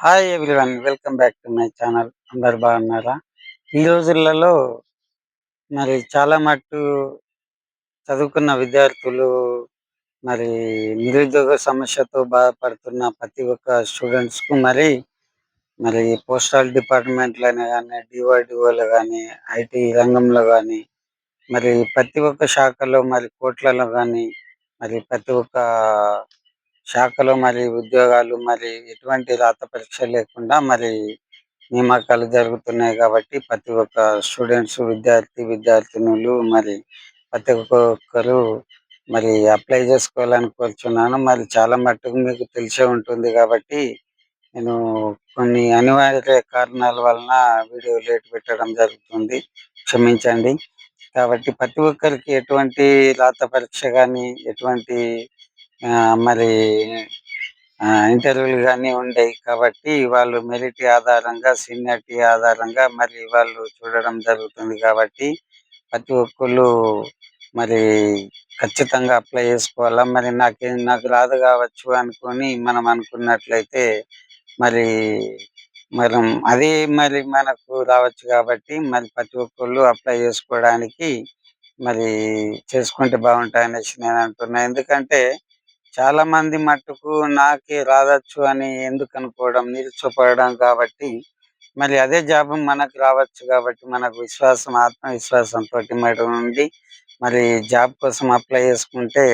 Hi everyone welcome back to my channel అందరు బాగున్నారా? ఈ రోజులలో మరి చాలా మట్టు చదువుకున్న విద్యార్థులు మరి నిరుద్యోగ సమస్యతో బాధపడుతున్న ప్రతి ఒక్క స్టూడెంట్స్కు మరి మరి పోస్టల్ డిపార్ట్మెంట్లోనే కానీ డిఓడిఓలో కానీ ఐటీ రంగంలో కానీ మరి ప్రతి ఒక్క శాఖలో మరి కోట్లలో కానీ మరి ప్రతి ఒక్క శాఖలో మరి ఉద్యోగాలు మరి ఎటువంటి రాత పరీక్ష లేకుండా మరి నియామకాలు జరుగుతున్నాయి కాబట్టి ప్రతి ఒక్క స్టూడెంట్స్ విద్యార్థి విద్యార్థినులు మరి ప్రతి ఒక్కరు మరి అప్లై చేసుకోవాలని కోరుచున్నాను. మరి చాలా మట్టుకు మీకు తెలిసే ఉంటుంది కాబట్టి నేను కొన్ని అనివార్య కారణాల వలన వీడియో లేట్ పెట్టడం జరుగుతుంది. క్షమించండి. కాబట్టి ప్రతి ఒక్కరికి ఎటువంటి రాత పరీక్ష కానీ ఎటువంటి మరి ఇంటర్వ్యూలు కానీ ఉండేవి కాబట్టి వాళ్ళు మెరిట్ ఆధారంగా సీనియారిటీ ఆధారంగా మరి వాళ్ళు చూడడం జరుగుతుంది కాబట్టి ప్రతి ఒక్కళ్ళు మరి ఖచ్చితంగా అప్లై చేసుకోవాలా? మరి నాకు నాకు రాదు కావచ్చు అనుకొని మనం అనుకున్నట్లయితే మరి మనం అదే మరి మనకు రావచ్చు కాబట్టి మరి ప్రతి ఒక్కళ్ళు అప్లై చేసుకోవడానికి మరి చేసుకుంటే బాగుంటాయి అనేసి నేను అంటున్నా. ఎందుకంటే చాలా మంది మట్టుకు నాకే రావచ్చు అని ఎందుకు అనుకోవడం నిరుత్సపడడం కాబట్టి మరి అదే జాబ్ మనకు రావచ్చు కాబట్టి మనకు విశ్వాసం ఆత్మవిశ్వాసం తోటి మేడం ఉండి మరి జాబ్ కోసం అప్లై చేసుకుంటే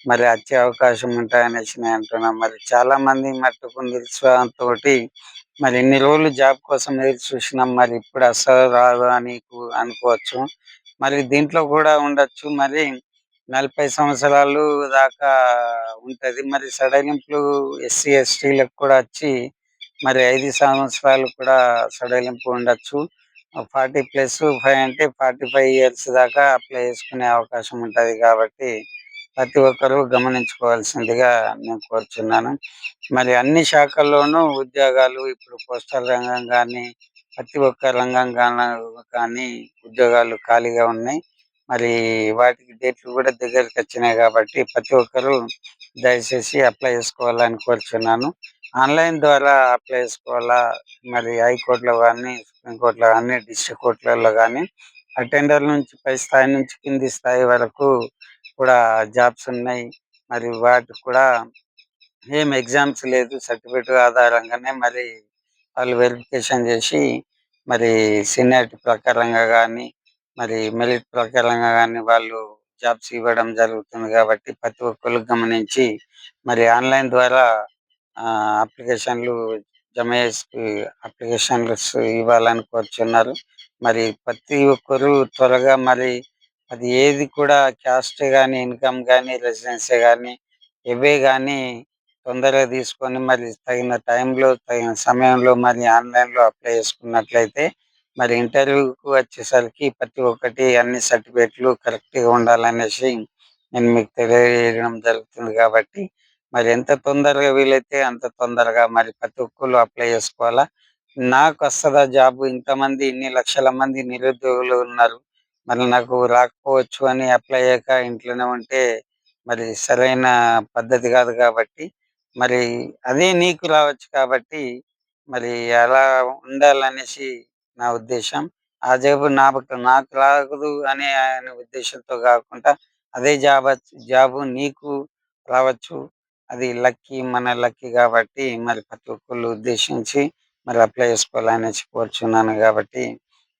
మరి వచ్చే అవకాశం ఉంటాయనేసి నేను అంటున్నాను మరి చాలా మంది మట్టుకు నిరుత్సాహంతో మరి ఇన్ని రోజులు జాబ్ కోసం ఎదురు చూసినాం మరి ఇప్పుడు అసలు రాదు అని అనుకోవచ్చు. మరి దీంట్లో కూడా ఉండొచ్చు. మరి నలభై సంవత్సరాలు దాకా ఉంటది. మరి సడలింపులు ఎస్సీ ఎస్టీలకు కూడా వచ్చి మరి ఐదు సంవత్సరాలు కూడా సడలింపు ఉండొచ్చు. ఫార్టీ ప్లస్ ఫైవ్ అంటే ఫార్టీ ఫైవ్ ఇయర్స్ దాకా అప్లై చేసుకునే అవకాశం ఉంటుంది కాబట్టి ప్రతి ఒక్కరూ గమనించుకోవాల్సిందిగా నేను కోరుచున్నాను. మరి అన్ని శాఖల్లోనూ ఉద్యోగాలు ఇప్పుడు పోస్టల్ రంగం కానీ ప్రతి ఒక్క రంగం కానీ ఉద్యోగాలు ఖాళీగా ఉన్నాయి. మరి వాటికి డేట్లు కూడా దగ్గరికి వచ్చినాయి కాబట్టి ప్రతి ఒక్కరూ దయచేసి అప్లై చేసుకోవాలని కోరుచున్నాను. ఆన్లైన్ ద్వారా అప్లై చేసుకోవాలా? మరి హైకోర్టులో కానీ సుప్రీంకోర్టులో కానీ డిస్ట్రిక్ట్ కోర్టులలో కానీ అటెండర్ నుంచి పై స్థాయి నుంచి కింది స్థాయి వరకు కూడా జాబ్స్ ఉన్నాయి. మరి వాటికి కూడా ఏం ఎగ్జామ్స్ లేదు. సర్టిఫికేట్ ఆధారంగానే మరి వాళ్ళు వెరిఫికేషన్ చేసి మరి సీనియారిటీ ప్రకారంగా కానీ మరి మెరిట్ ప్రకారంగా కానీ వాళ్ళు జాబ్స్ ఇవ్వడం జరుగుతుంది కాబట్టి ప్రతి ఒక్కరు గమనించి మరి ఆన్లైన్ ద్వారా అప్లికేషన్లు జమ చేసి అప్లికేషన్లు ఇవ్వాలని కోరుచున్నారు మరి ప్రతి ఒక్కరు త్వరగా మరి అది ఏది కూడా క్యాస్ట్ కానీ ఇన్కమ్ కానీ రెసిడెన్సీ కానీ ఇవే కానీ తొందరగా తీసుకొని మరి తగిన టైంలో తగిన సమయంలో మరి ఆన్లైన్లో అప్లై చేసుకున్నట్లయితే మరి ఇంటర్వ్యూకి వచ్చేసరికి ప్రతి ఒక్కటి అన్ని సర్టిఫికేట్లు కరెక్ట్గా ఉండాలనేసి నేను మీకు తెలియజేయడం జరుగుతుంది కాబట్టి మరి ఎంత తొందరగా వీలైతే అంత తొందరగా మరి ప్రతి ఒక్కరు అప్లై చేసుకోవాలా? నాకు వస్తుందా జాబ్? ఇంతమంది ఇన్ని లక్షల మంది నిరుద్యోగులు ఉన్నారు. మరి నాకు రాకపోవచ్చు అని అప్లై అయ్యాక ఇంట్లోనే ఉంటే మరి సరైన పద్ధతి కాదు కాబట్టి మరి అదే నీకు రావచ్చు కాబట్టి మరి అలా ఉండాలనేసి నా ఉద్దేశం. ఆ జాబ్ నాకు నాకు రాదు అనే ఆయన ఉద్దేశంతో కాకుండా అదే జాబ్ జాబ్ నీకు రావచ్చు. అది లక్కీ మన లక్కీ కాబట్టి మరి ప్రతి ఒక్కళ్ళు ఉద్దేశించి మరి అప్లై చేసుకోవాలనేసి కోరుచున్నాను కాబట్టి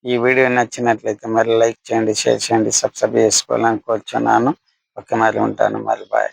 ఈ వీడియో నచ్చినట్లయితే మరి లైక్ చేయండి షేర్ చేయండి సబ్స్క్రైబ్ చేసుకోవాలని కోరుచున్నాను. ఓకే మరి ఉంటాను. మరి బాయ్.